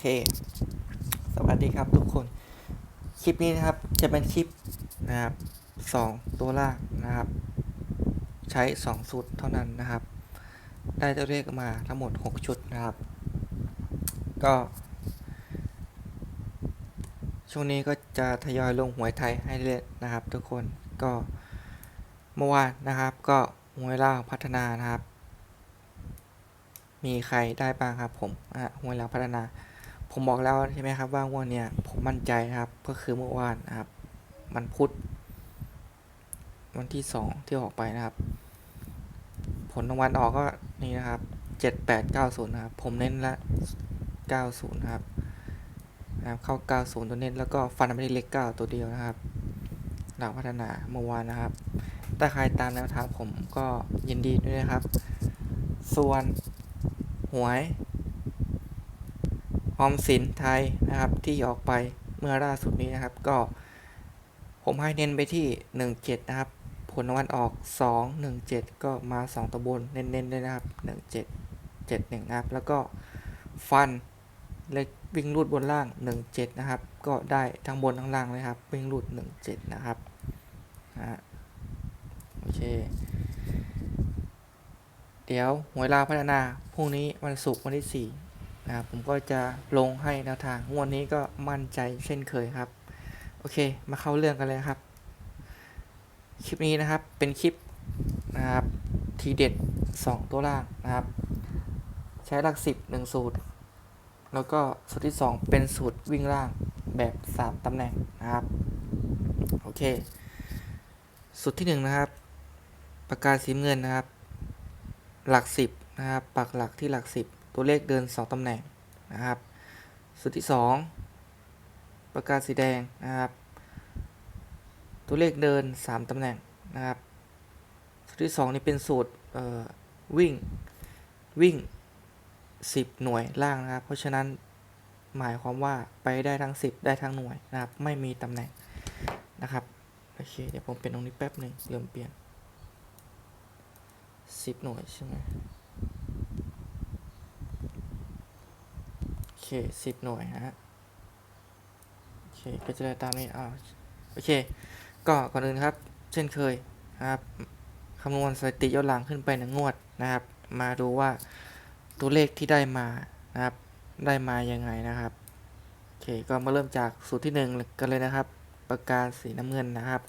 เค สวัสดีครับทุกคน คลิปนี้นะครับจะเป็นคลิปนะครับสองตัวล่างนะครับ ใช้สองสูตรเท่านั้นนะครับ ได้ตัวเลขมาทั้งหมด 6 ชุดนะครับ ก็ ช่วงนี้ก็จะทยอยลงหวยไทยให้เรื่อยนะครับ ทุกคนก็เมื่อวานนะครับก็หวยล่างพัฒนานะครับมีใครได้บ้างครับผมอะหวยล่างพัฒนา ผมบอกแล้วใช่ไหมครับว่างวดเนี่ยผมมั่นใจนะครับ ก็คือเมื่อวานนะครับ มันพุธวันที่สองที่ออกไปนะครับ ผลรางวัลออกก็นี่นะครับเจ็ดแปดเก้าศูนย์นะครับ ผมเน้นละเก้าศูนย์นะครับนะครับเข้าเก้าศูนย์ตัวเน้นแล้วก็ฟันไม่ได้เล็กเก้าตัวเดียวนะครับหลักพัฒนาเมื่อวานนะครับถ้าใครตามแนวทางผมก็ยินดีด้วยนะครับ ส่วนหวย ออมสินไทยนะครับที่ออกไปเมื่อล่าสุดนี้นะครับ ก็ ผมให้เน้นไปที่ 17 นะครับ ผลวัลออก 2 1 7 ก็มา 2ตัวบนเน้นๆเลยนะครับ 17 71นะครับ แล้วก็ฟันเล็กวิ่งรูดบนล่าง 17 นะครับ ก็ได้ทั้งบนทั้งล่างเลยครับ วิ่งรูด 17 นะครับนะฮะโอเค เดี๋ยวหวยลาวพัฒนาพรุ่งนี้วันศุกร์วันที่ 4 นะครับผมก็จะลงให้แนวทางงวดนี้ก็มั่นใจเช่นเคยครับ โอเค มาเข้าเรื่องกันเลยครับ คลิปนี้นะครับเป็นคลิปนะครับทีเด็ด 2 ตัวล่างนะครับ ใช้หลัก 10 1 สูตร แล้วก็สูตรที่ 2 เป็นสูตรวิ่งล่างแบบ 3ตำแหน่งนะครับ โอเค สูตรที่ 1 นะครับ ปากกาสีเงินนะครับ หลัก 10 นะครับ ปักหลักที่หลัก 10 ตัวเลขเดิน 2ตำแหน่งนะครับสูตรที่ 2 ประกาศสีแดงนะครับ ตัวเลขเดิน 3ตำแหน่งนะครับสูตรที่ 2 นี่เป็นสูตรวิ่งวิ่ง 10 หน่วยล่างนะครับ เพราะฉะนั้นหมายความว่าไปได้ทั้ง 10 ได้ทั้งหน่วยนะครับ ไม่มีตำแหน่งนะครับโอเคเดี๋ยวผมเป็นตรงนี้แป๊บหนึ่งเริ่มเปลี่ยน 10 หน่วยใช่ไหม โอเค สิบหน่วยฮะโอเคก็จะได้ตามนี้อ้าวโอเค ก็ก่อนอื่นครับ เช่นเคยนะครับคำนวณสถิติย้อนหลังขึ้นไปหนึ่งงวดนะครับ มาดูว่าตัวเลขที่ได้มานะครับ ได้มายังไงนะครับโอเคก็มาเริ่มจากสูตรที่หนึ่งกันเลยนะครับ ปากกาสีน้ำเงินนะครับ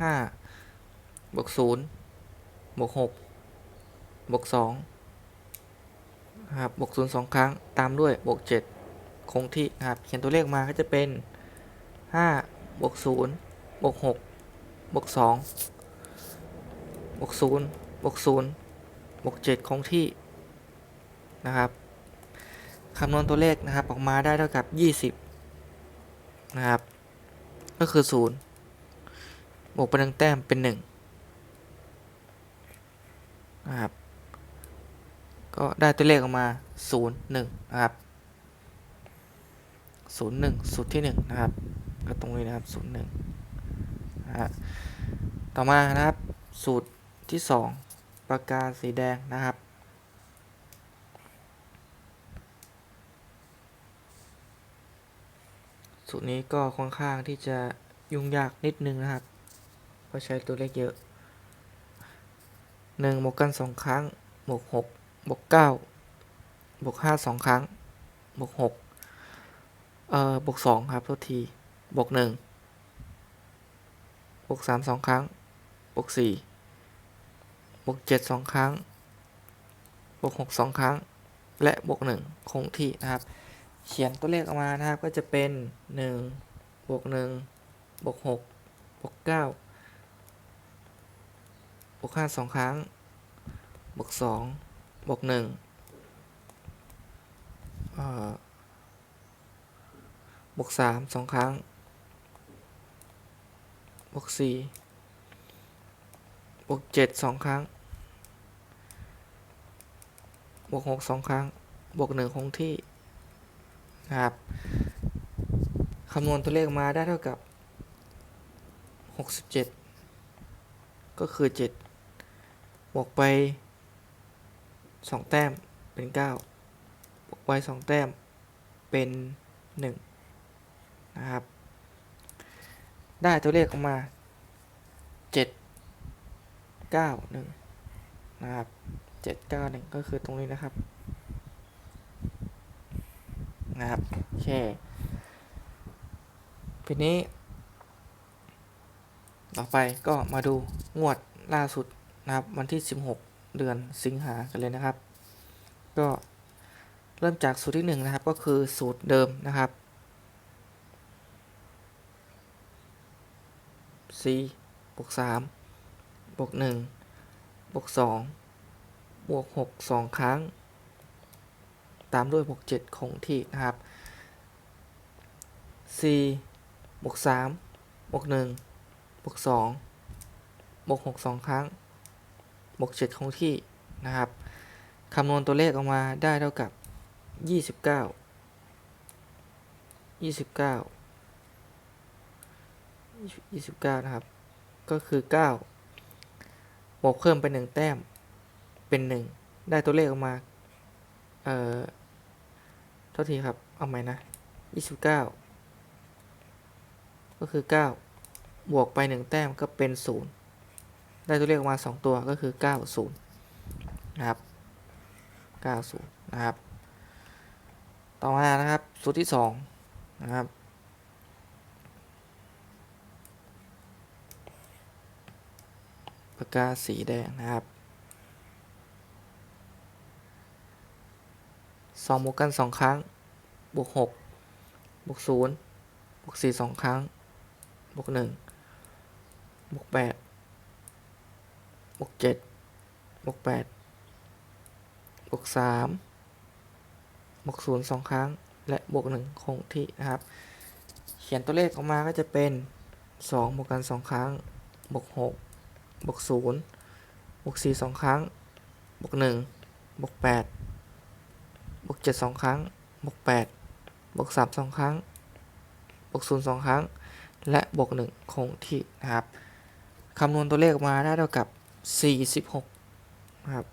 ห้า บวกศูนย์บวกหกบวกสองครับบวกศูนย์สองครั้งตามด้วยบวกเจ็ดคงที่ครับเขียนตัวเลขมาก็จะเป็นห้าบวกศูนย์บวกหกบวกสองบวกศูนย์บวกศูนย์บวกเจ็ดคงที่นะครับคำนวณตัวเลขนะครับออกมาได้เท่ากับยี่สิบนะครับ ก็คือศูนย์บวกไปหนึ่งแต้มเป็นหนึ่ง นะครับ ก็ได้ตัวเลขออกมาศูนะครับศูนย์หนึ่งสูตรที่หนึ่งนะครับ ก็ตรงนี้นะครับศูนะฮะต่อมานะครับ สูตรที่สองปากกาสีแดงนะครับสูตรนี้ก็ค่อนข้างที่จะยุ่งยากนิดนึงนะครับ เพราะใช้ตัวเลขเยอะ หนึ่งบวกกันสองครั้งบวกหกบวกเก้าบวกห้าสองครั้งบวกหกเอ่อบวกสองครับโทษทีบวกหนึ่งบวกสามสองครั้งบวกสี่บวกเจ็ดสองครั้งบวกหกสองครั้ง และบวกหนึ่งคงที่นะครับ เขียนตัวเลขออกมานะครับก็จะเป็นหนึ่งบวกหนึ่งบวกหกบวกเก้า บวกห้าสองครั้ง บวกสองบวกหนึ่งบวกสามสองครั้ง บวกสี่บวกเจ็ดสองครั้ง บวกหกสองครั้ง บวกหนึ่งคงที่นะครับคำนวณตัวเลขมาได้เท่ากับ 67 ก็คือเจ็ด บวกไปสองแต้มเป็นเก้าบวกไปสองแต้มเป็นหนึ่งนะครับ ได้ตัวเลขออกมาเจ็ดเก้าหนึ่งนะครับเจ็ดเก้าหนึ่งก็คือตรงนี้นะครับ นะครับ โอเค ทีนี้ ต่อไปก็มาดูงวดล่าสุด นะครับ วันที่ 16 เดือนสิงหากันเลยนะครับ ก็เริ่มจากสูตรที่1นะครับ ก็คือสูตรเดิมนะครับ4บวก3บวก1บวก2บวก6 2 ครั้ง ตามด้วยบวก7คงที่นะครับ4บวก3บวก1บวก2บวก6 2 ครั้ง บวก7คงที่นะครับคำนวณตัวเลขออกมาได้เท่ากับ 29 29 29 นะครับ ก็คือ 9 บวกเพิ่มไป 1 แต้มเป็น 1 ได้ตัวเลขออกมา เอ่อโทษทีครับ เอาใหม่นะ 29 ก็คือ 9 บวกไป 1 แต้มก็เป็น 0 ได้ตัวเลขออกมา 2 ตัวก็คือ 90 นะครับ 90 นะครับ ต่อมานะครับ สูตรที่ 2 นะครับ ปากกาสีแดงนะครับสองบวกกันสองครั้ง บวกหกบวกศูนย์บวกสี่สองครั้ง บวกหนึ่งบวกแปด เจ็ดบวกแปดบวกสามบวกศูนย์สองครั้ง และบวกหนึ่งคงที่นะครับ เขียนตัวเลขออกมาก็จะเป็นสองบวกกันสองครั้งบวกหกบวกศูนย์บวกสี่สองครั้งบวกหนึ่งบวกแปดบวกเจ็ดสองครั้งบวกแปดบวกสามสองครั้งบวกศูนย์สองครั้ง และบวกหนึ่งคงที่นะครับคำนวณตัวเลขออกมาได้เท่ากับ สี่สิบหกนะครับ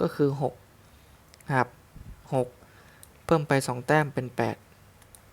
ก็คือหกนะครับหกเพิ่มไปสองแต้มเป็นแปด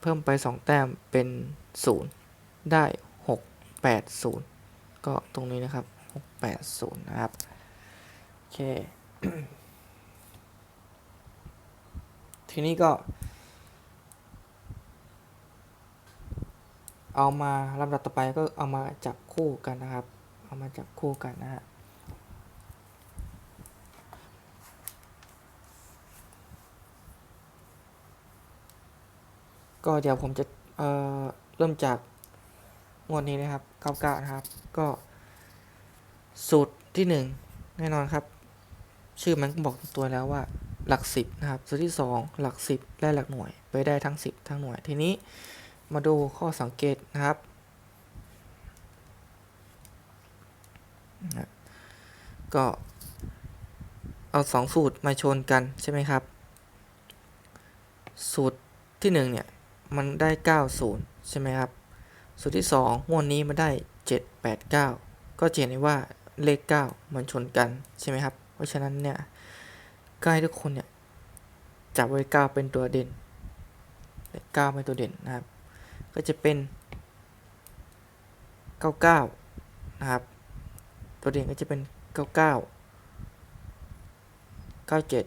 เพิ่มไปสองแต้มเป็นศูนย์ได้หกแปดศูนย์ก็ตรงนี้นะครับหกแปดศูนย์นะครับ โอเค ทีนี้ก็เอามาลำดับต่อไปก็เอามาจับคู่กันนะครับ เอามาจับคู่กันนะฮะก็เดี๋ยวผมจะเเริ่มจากงวดนี้นะครับ99นะครับ ก็สูตรที่1แน่นอนครับ ชื่อมันก็บอกตัวแล้วว่าหลัก10นะครับ สูตรที่2หลัก10และหลักหน่วย ไปได้ทั้ง10ทั้งหน่วย ทีนี้มาดูข้อสังเกตนะครับนะ ก็เอา2สูตรมาชนกันใช่ไหมครับ สูตรที่1เนี่ยมันได้ 90 ใช่ไหมครับ สูตรที่2งวดนี้มันได้ 789 ก็จะเห็นได้ว่าเลข 9 มันชนกันใช่ไหมครับ เพราะฉะนั้นเนี่ยก็ให้ทุกคนเนี่ยจับไว้9เป็นตัวเด่นเลข9เป็นตัวเด่นนะครับ ก็จะเป็น 99 นะครับ ตัวเด่นก็จะเป็น 99 97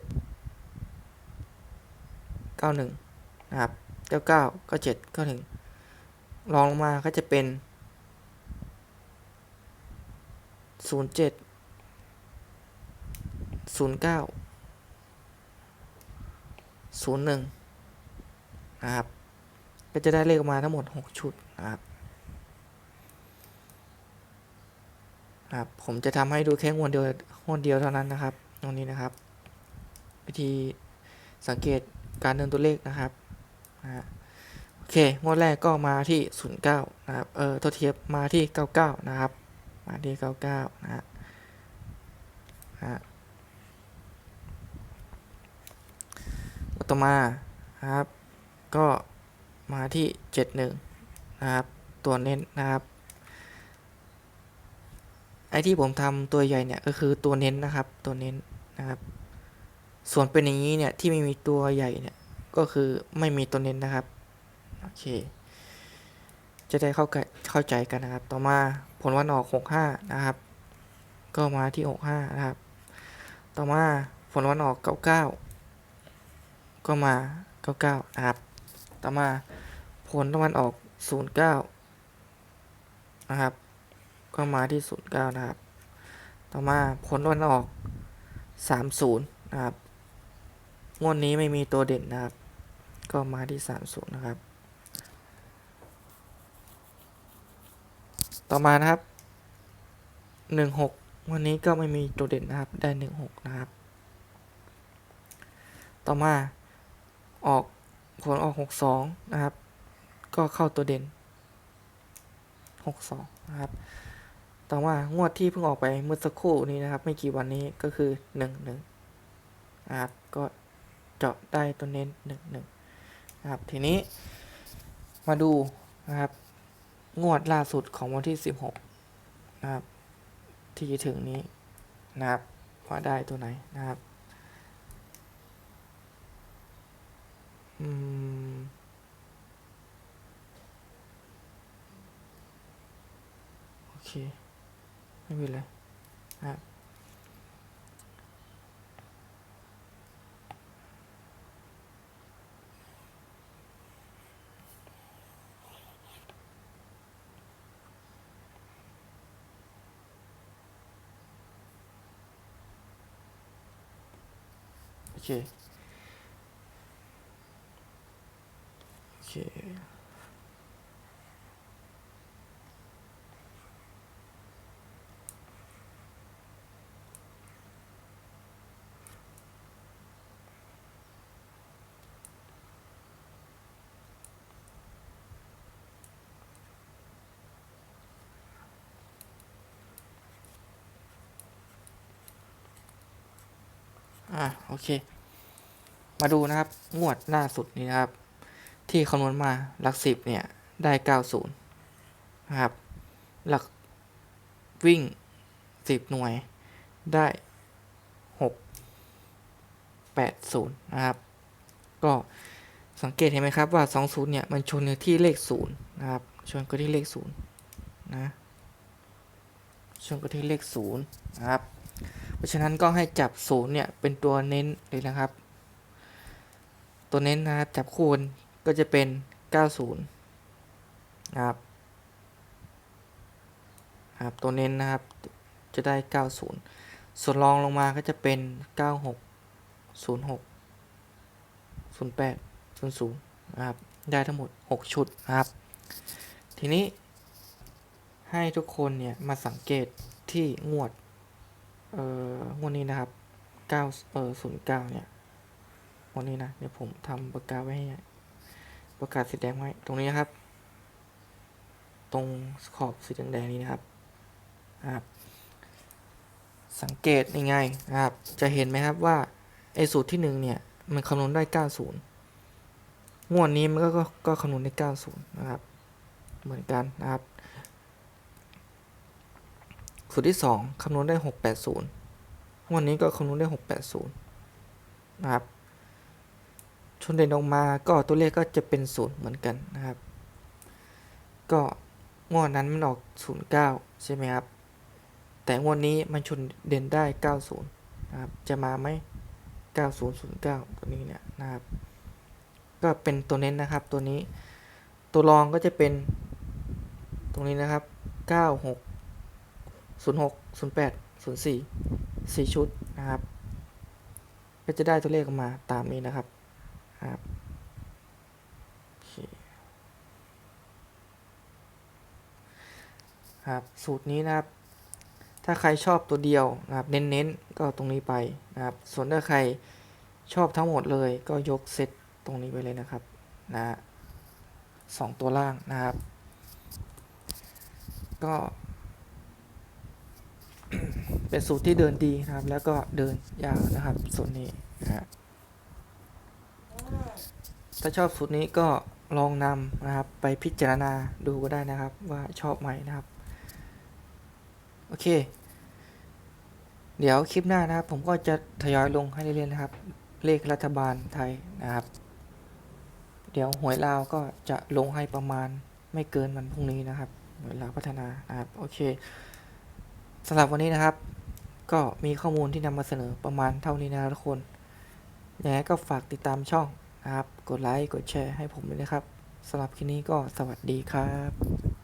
91 นะครับ 99 97 91รองลงมาก็จะเป็น 07 09 01 นะครับ ก็จะได้เลขออกมาทั้งหมด 6 ชุดนะครับ ครับผมจะทำให้ดูแค่งวดเดียวงวดเดียวเท่านั้นนะครับ ตรงนี้นะครับ วิธีสังเกตการเดินตัวเลขนะครับนะโอเคงวดแรกก็มาที่ 09 นะครับเออตัวเทียบมาที่ 99 นะครับ มาที่ 99 นะฮะนะต่อมาครับ ก็มาที่ 71 นะครับ ตัวเน้นนะครับ ไอที่ผมทำตัวใหญ่เนี่ยก็คือตัวเน้นนะครับ ตัวเน้นนะครับ ส่วนเป็นอย่างนี้เนี่ยที่ไม่มีตัวใหญ่เนี่ยก็คือไม่มีตัวเน้นนะครับโอเค จะได้เข้าใจเข้าใจกันนะครับ ต่อมาผลวันออก 65 นะครับ ก็มาที่ 65 นะครับ ต่อมาผลวันออก 99 ก็มา 99 นะครับ ต่อมาผลวันออก 09 นะครับ ก็มาที่ 09 นะครับ ต่อมาผลวันออก 30 นะครับ งวดนี้ไม่มีตัวเด่นนะครับ ก็มาที่ 30 นะครับ ต่อมานะครับ 16 วันนี้ก็ไม่มีตัวเด่นนะครับ ได้ 16 นะครับ ต่อมาออกผลออก 62 นะครับ ก็เข้าตัวเด่น 62 นะครับ ต่อมางวดที่เพิ่งออกไปเมื่อสักครู่นี้นะครับ ไม่กี่วันนี้ก็คือ1 1นะครับก็เจาะได้ตัวเน้น1 1นะครับทีนี้มาดูนะครับ งวดล่าสุดของวันที่16นะครับ ที่ถึงนี้นะครับว่าได้ตัวไหนนะครับอืมโอเค ไม่เป็นไรนะครับโอเคโอเค อะโอเค มาดูนะครับ งวดล่าสุดนี้นะครับ ที่คำนวณมาหลักสิบเนี่ย ได้เก้าศูนย์นะครับ หลักวิ่งสิบหน่วยได้หกแปดศูนย์นะครับ ก็สังเกตเห็นไหมครับว่าสองศูนย์เนี่ย มันชนกันที่เลขศูนย์นะครับ ชนกันที่เลขศูนย์นะชนกันที่เลขศูนย์นะครับ เพราะฉะนั้นก็ให้จับศูนย์เนี่ยเป็นตัวเน้นเลยนะครับ ตัวเน้นนะครับจับคูณก็จะเป็น 90นะครับครับตัวเน้นนะครับจะได้ 90 ส่วนรองลงมาก็จะเป็น 96 06 08 00นะครับได้ทั้งหมด 6 ชุดนะครับ ทีนี้ให้ทุกคนเนี่ยมาสังเกตที่งวด เอ่องวดนี้นะครับ9เอ่อ09เนี่ยงวดนี้นะเดี๋ยวผมทำปากกาไว้ให้ประกาศสีแดงไว้ตรงนี้นะครับ ตรงขอบสีแดงๆนี้นะครับนะครับ สังเกตยังไงนะครับ จะเห็นไหมครับว่าไอ้สูตรที่หนึ่งเนี่ย มันคำนวณได้ 90 งวดนี้มันก็ก็ก็คำนวณได้ 90 นะครับ เหมือนกันนะครับ สูตรที่ 2คำนวณได้ 680 วันนี้ก็คำนวณได้ 680 นะครับ ชนเด่นออกมาก็ตัวเลขก็จะเป็น0เหมือนกันนะครับ ก็งวดนั้นมันออก 09 ใช่ไหมครับ แต่งวดนี้มันชนเด่นได้ 90 นะครับ จะมาไหม9009 ตัวนี้เนี่ยนะครับ ก็เป็นตัวเน้นนะครับตัวนี้ ตัวรองก็จะเป็นตรงนี้นะครับ 96 06 08 04 4 ชุดนะครับ ก็จะได้ตัวเลขออกมาตามนี้นะครับครับครับ สูตรนี้นะครับ ถ้าใครชอบตัวเดียวนะครับ เน้นๆ ก็ตรงนี้ไปนะครับ ส่วนถ้าใครชอบทั้งหมดเลย ก็ยกเซตตรงนี้ไปเลยนะครับนะสองตัวล่างนะครับ ก็ เป็นสูตรที่เดินดีนะครับ แล้วก็เดินยาวนะครับส่วนนี้นะฮะถ้าชอบสูตรนี้ก็ลองนำนะครับ ไปพิจารณาดูก็ได้นะครับ ว่าชอบไหมนะครับ โอเค เดี๋ยวคลิปหน้านะครับ ผมก็จะทยอยลงให้เรื่อยๆนะครับ เลขรัฐบาลไทยนะครับ เดี๋ยวหวยลาวก็จะลงให้ประมาณไม่เกินวันพรุ่งนี้นะครับหวยลาวพัฒนานะครับ โอเค สำหรับวันนี้นะครับ ก็มีข้อมูลที่นำมาเสนอประมาณเท่านี้นะทุกคนยังไงก็ฝากติดตามช่องนะครับ กดไลค์ กดแชร์ให้ผมด้วยนะครับสำหรับคลิปนี้ก็สวัสดีครับ